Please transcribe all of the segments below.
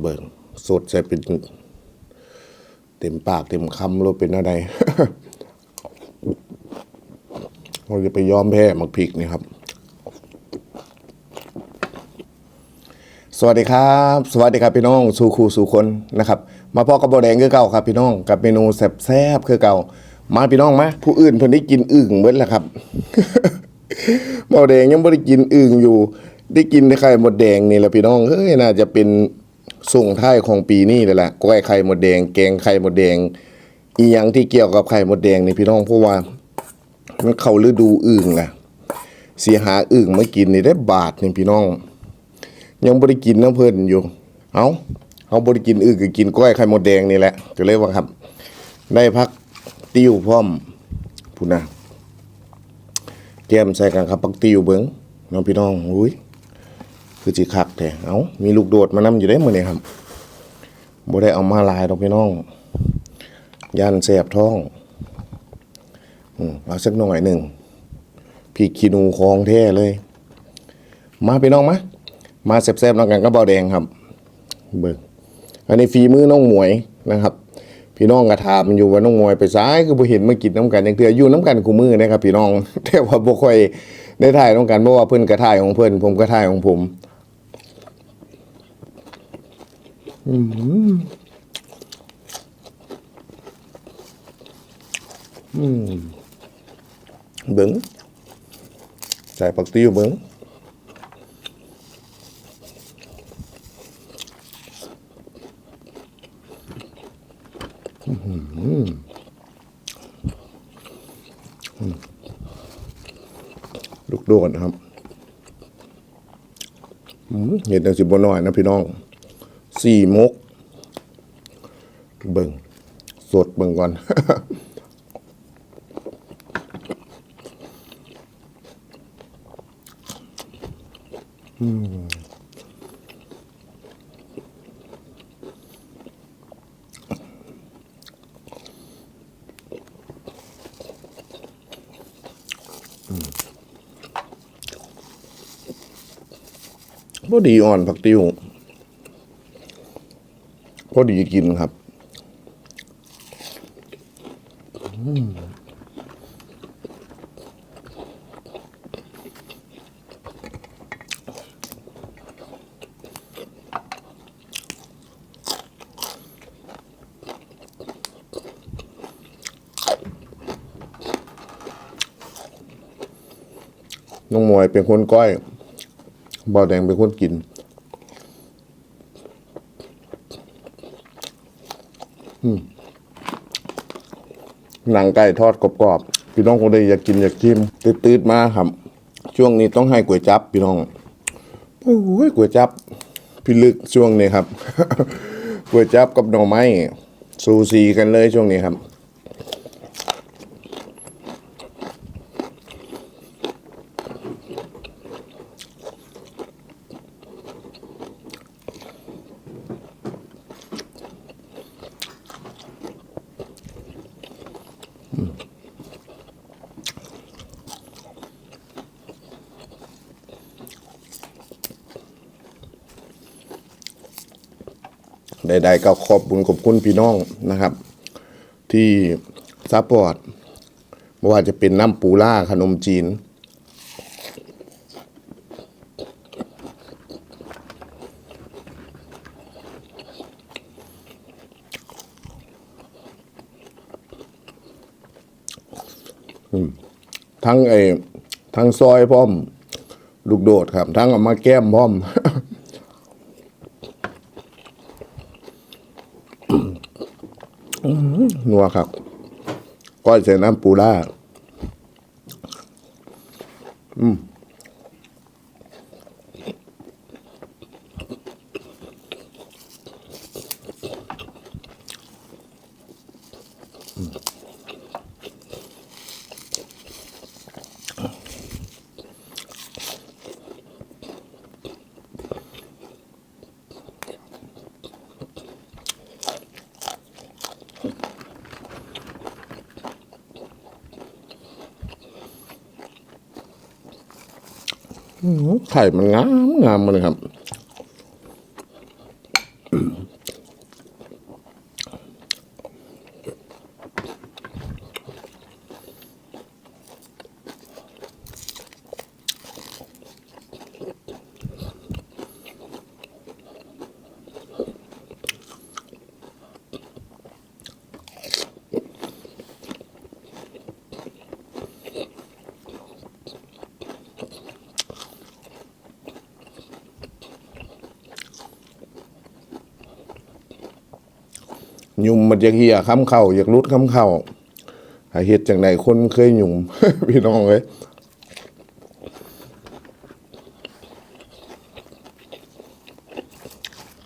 เบิ่งสดใส่เป็นเต็มปากเต็มคำรู้เป็นอะไรเราจะไปยอมแพ้หมักพริกนี่ครับ สวัสดีครับ สวัสดีครับพี่น้องสู่ครูสู่คนนะครับ มาพอกับบอแดงคือเก่าครับพี่น้องกับเมนูแซ่บๆคือเก่า มาพี่น้องมาผู้อื่นเพิ่นได้กินอึ่งเบิดแล้วครับบอแดงยังไม่ได้กินอึ่งอยู่ ได้กินแต่ไข่หมดแดงนี่แหละพี่น้องเฮ้ยน่าจะเป็น ส่งท้ายของปีนี้เลยแหละก้อยไข่หมดแดง แกงไข่หมดแดง อีหยังที่เกี่ยวกับไข่หมดแดงนี่พี่น้องเพราะว่า มันเข้าฤดูอึ่งอะเสียหาอึ่งมากินนี่ได้บาทนี่พี่น้อง ยังบ่ได้กินน้ำเพลินอยู่ เอาเอาบ่ได้กินอึ่งก็กินก้อยไข่หมดแดงนี่แหละก็เลยว่าครับ ได้พักติ้วพร้อมพูดนะแก้มใส่กันครับพักติ้วเบิ่งน้องพี่น้องอุ้ย คือสิคักแท้เอามีลูกโดดมานํอยู่ได้มื้อนี้ครับบ่ได้เอามาลายดอกพี่น้องย่านแสบท้องอืมเอาสักหน่อยหนึ่งพริกขี้หนูของแท้เลย มาพี่น้องมามาแซ่บๆน้องกันก็เบาแดงครับ เบิ่งอันนี้ฝีมือน้องหมวยนะครับพี่น้องกระถามอยู่ว่าน้องหมวยไปซ้ายคือบ่เห็นมากินน้ำกันย่างเถื่ออยู่น้ำกันกูมือนะครับพี่น้องแต่ว่าบ่ค่อยได้ถ่ายน้ำกันเพราะว่าเพิ่นกระถ่ายของเพิ่นผมกระถ่ายของผม อืมอืมเบิ่งใส่ปักติ้วเบิ่งลูกโดดนะครับอืมเห็นตั้งสิบน้อยนะพี่น้อง สี่มก เบิ่งสดเบิ่งก่อนพอดีอ่อนผักติ้ว ดีกินครับน้องมวยเป็นคนก้อยบาแดงเป็นคนกิน อืม หนังไก่ทอดกรอบๆพี่น้องคงได้อยากกินอยากชิมตืดๆมาครับ ช่วงนี้ต้องให้ก๋วยจับพี่น้องโอ้ยก๋วยจับพี่ลึกช่วงนี้ครับก๋วยจับกับหน่อไม้ซูซีกันเลยช่วงนี้ครับ ใดๆก็ขอบบุญขอบคุณพี่น้องนะครับ ที่ซัพพอร์ตไม่ว่าจะเป็นน้ำปูล่าขนมจีน ทั้งไอ้ทั้งซอยพร้อม ลูกโดดครับ ทั้งเอามาแก้มพร้อม นัวครับก้อยใส่น้ำปูล่าอืม ไข่มันงามงามเลยครับ ยุ่มมันอยากเหี่ยค้ำเข่าอยากรุดค้ำเข่าหาเฮ็ดจังไดคนเคยยุ่มพี่น้องเอ้ย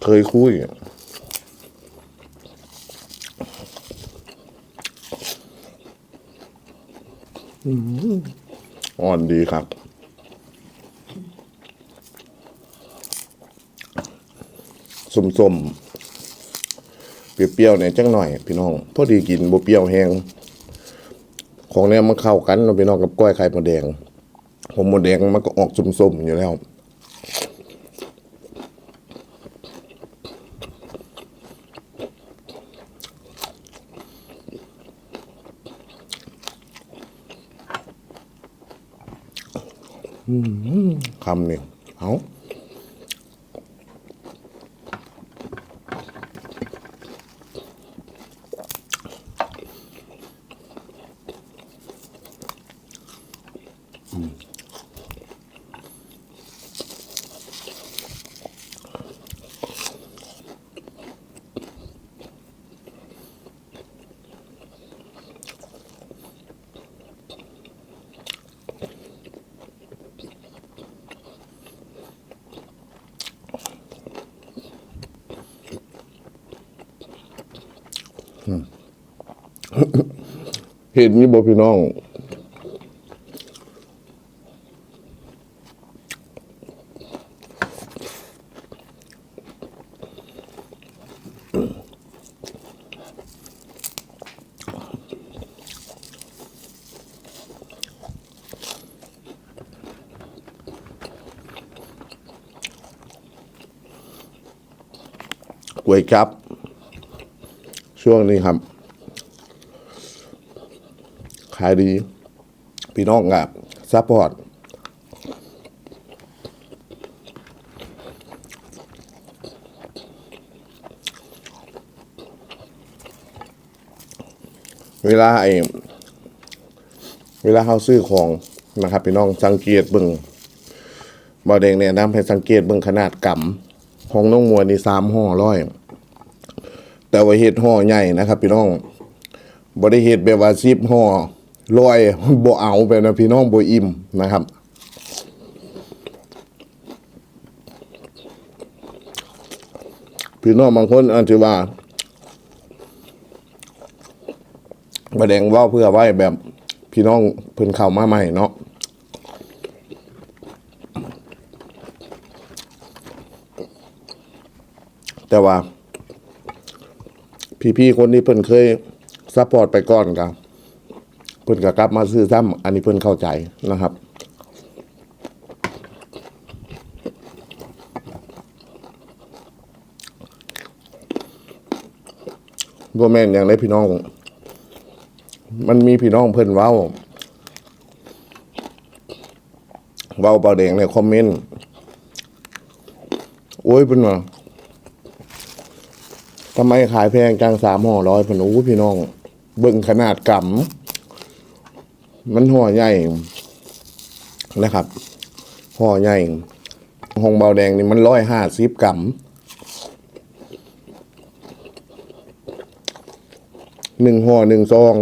เคยคุยอ่อนดีครับสมๆ เปรี้ยวๆเนี่ยจังหน่อย พี่น้องพอดีกินบ่เปรี้ยวแห้งของเนี่ยมันเข้ากันเนาพี่น้องกับกล้อยไข่มดแดงผมมดแดงมันก็ออกส้มๆอยู่แล้วอืมคำนี่เอา เห็นมีบ่พี่น้อง ก๋วยจับ ช่วงนี้ครับ ขายดี พี่น้องกับซัพพอร์ตเวลาไอ้เวลาเขาซื้อของนะครับพี่น้องสังเกตเบิ่งบาวแดงเนี่ยน้ำให้สังเกตเบิ่งขนาดกำ ของน้องมวยนี่สามห่อร้อยแต่ว่าเห็ดห่อใหญ่นะครับ พี่น้องบริเหตุแบบว่าซิบห่อลอยบ่เอาไปนะพี่น้องบ่อิ่มนะครับพี่น้องบางคนอาจจะว่าบแดงว่าเพื่อไว้แบบพี่น้องเพิ่นเข้ามาใหม่เนาะ แต่ว่า พี่ๆคนนี้เพิ่นเคยซัพพอร์ตไปก่อนครับเพิ่นก็กลับมาซื้อซ้ำอันนี้เพิ่นเข้าใจนะครับบ่แม่นอย่างไรพี่น้อง มันมีพี่น้องเพิ่นเว้า เว้าเบาแดงในคอมเมนต์ โอ้ยเพิ่นว่า ทำไมขายแพงจังสามห่อร้อยพนูพี่น้อง เบิ่งขนาดกำมันห่อใหญ่นะครับห่อใหญ่หงเบาแดงนี่มันร้อยห้าสิบกรัมหนึ่งห่อหนึ่งซอง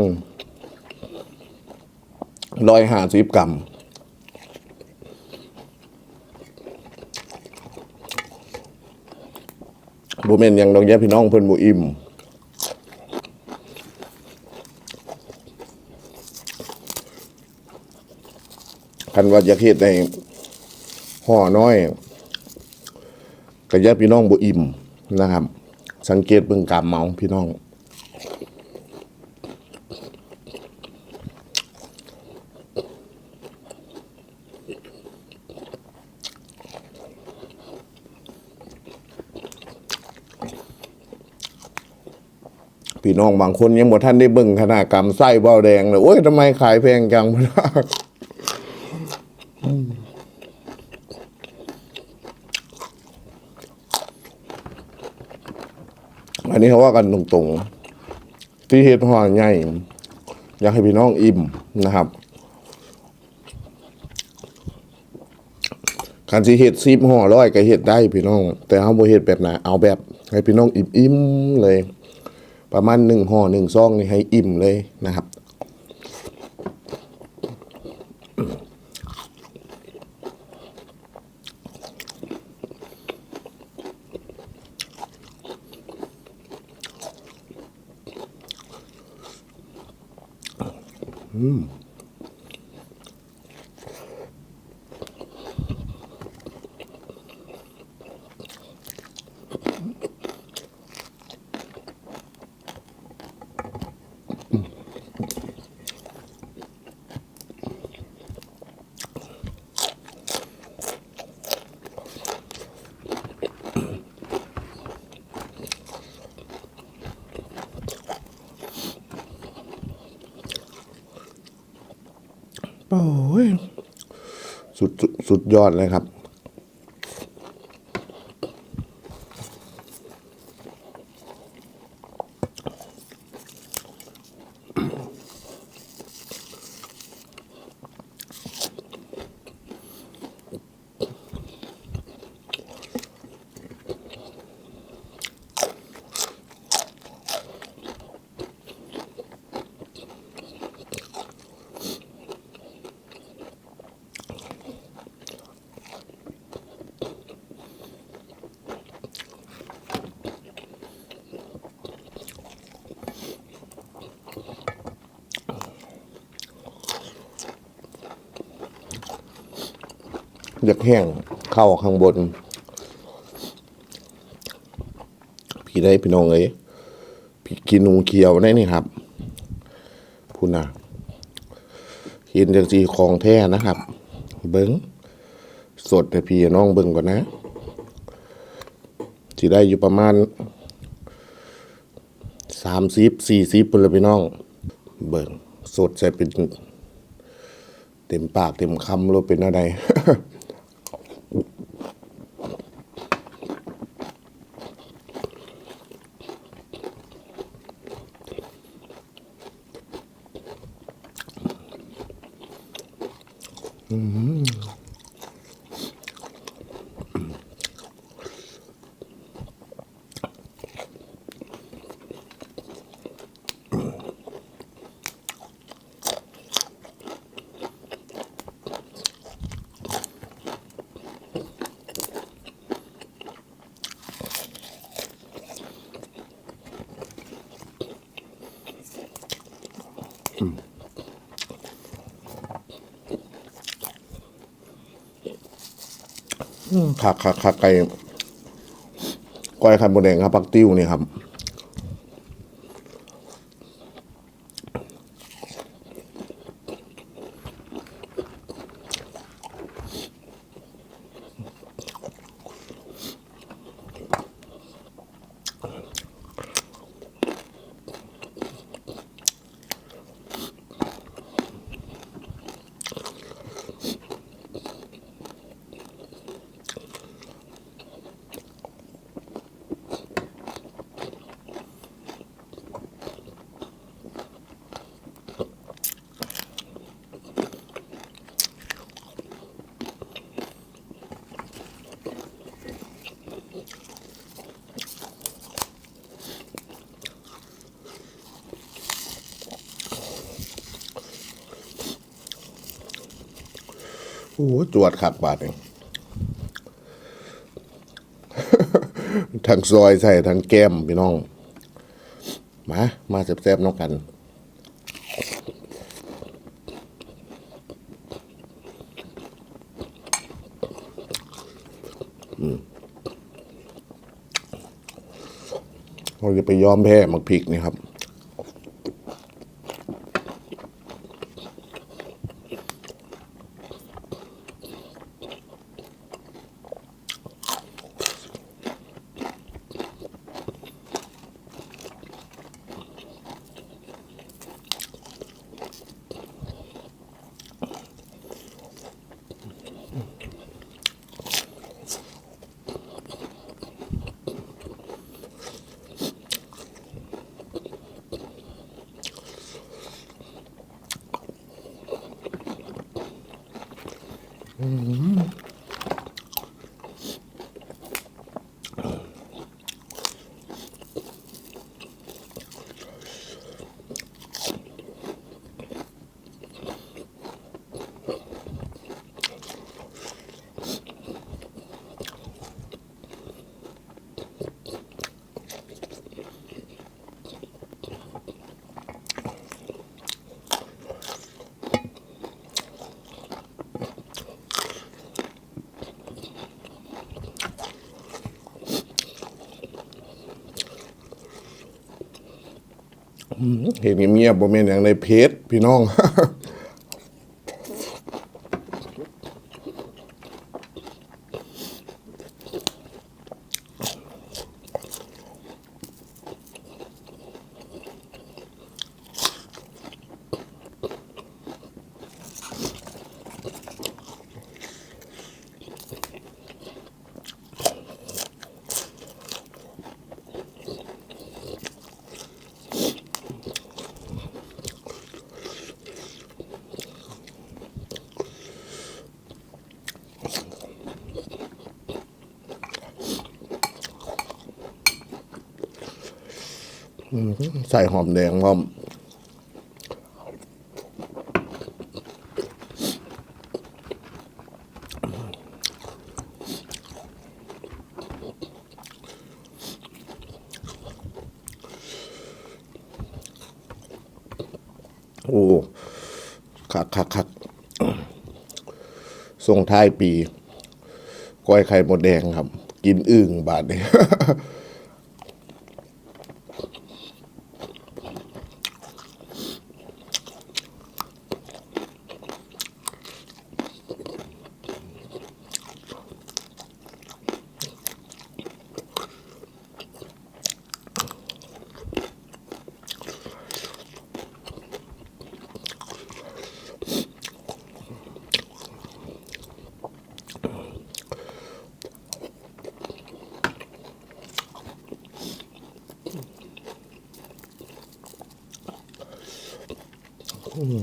ร้อยห้าสิบกรัม บ่แม่นยังดอกแย่พี่น้องเพิ่นบ่อิ่มคันว่าอยากเฮ็ดในห่อน้อยก็แย่พี่น้องบ่อิ่มนะครับ สังเกตเบิ่งกามเมาพี่น้อง น้องบางคนยังบ่ท่านได้เบิ่งขนาดกำไส้เบาแดงเลยโอ้ยทำไมขายแพงจังอันนี้เขาว่ากันตรงๆ ที่เฮ็ดห่อใหญ่อยากให้พี่น้องอิ่มนะครับการที่เฮ็ดซีบห่อร้อยก็เฮ็ดได้พี่น้อง แต่เอาบ่เฮ็ดแบบไหนเอาแบบ ให้พี่น้องอิ่มๆเลย ประมาณหนึ่งห่อหนึ่งซองนี่ให้อิ่มเลยนะครับอืม สุดสุดสุดยอดเลยครับ อยากแห้งเข้าข้างบน พี่ได้พี่น้องเอ้ยพี่กินนูเขียวได้นี่ครับพูนะกินจังสีของแท้นะครับ เบิ้งสดแต่พี่น้องเบิ้งก่อนนะที่ได้อยู่ประมาณสามสิบสี่สิบปุ่นละพี่น้อง เบิ้งสดใส่เป็นเต็มปากเต็มคำรเป็นอะไร ขาขาขาไก่ก้อยไข่มดแดงครับปักติ้วนี่ครับ โอ้โหจวดขักบาทเองทั้งซอยใส่ทั้งแก้มพี่น้อง มา มาแซ่บๆน้องกันเราจะไปย้อมแพ้หมักพริกนี่ครับ เห็นเงียบๆบ่แม่นอย่างในเพจพี่น้อง ใส่หอมแดงพร้อมโอ้คักคักคักส่งท้ายปี ก้อยไข่หมดแดงครับ กินอึ่งบาทเนี้ โอ้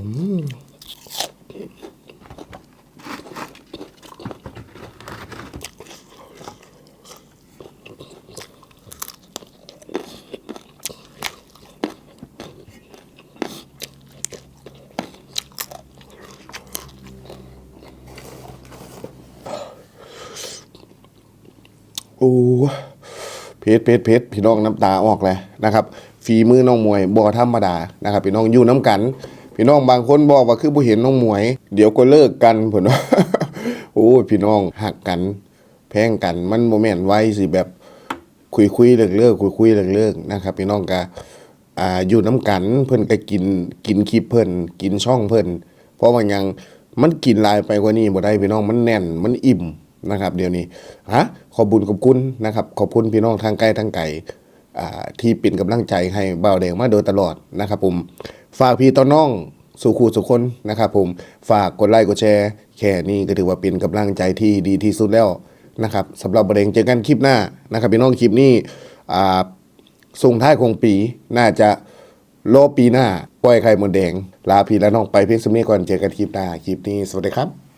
เพชรเพชรเพชรพี่น้องน้ำตาออกเลยนะครับ ฝีมือน้องมวยบ่ธรรมดานะครับ พี่น้องอยู่น้ำกัน พี่น้องบางคนบอกว่าคือบ่เห็นน้องมวย เดี๋ยวก็เลิกกันเพิ่นว่าโอ้พี่น้องหักกัน แพงกันมันโมเมนต์ไว้สิแบบคุยคุยเลิกเลิกคุยคุยเลิกเลิกนะครับพี่น้องก็อ่าอยู่น้ำกันเพิ่นก็กินกินคลิปเพิ่นกินช่องเพิ่นเพราะว่ายังมันกินลายไปกว่านี้บ่ได้พี่น้องมันแน่นมันอิ่มนะครับ เดี๋ยวนี้ฮะขอบุญขอบคุณนะครับ ขอบคุณพี่น้องทางไกลทางไกลอ่าที่เป็นกำลังใจให้บ่าวแดงมาโดยตลอดนะครับผม ฝากพี่ต้อนน้องสู่คู่สุคนนะครับผมฝากกดไลค์กดแชร์แค่นี้ก็ถือว่าเป็นกำลังใจที่ดีที่สุดแล้วนะครับสำหรับบ่าวแดงเจอกันคลิปหน้านะครับพี่น้องคลิปนี้อ่าส่งท้ายคงปีน่าจะโลปีหน้าปล่อยไข่มดแดง ลาพี่และน้องไปเพียงสมนียก่อนเจอกันคลิปหน้าคลิปนี้สวัสดีครับ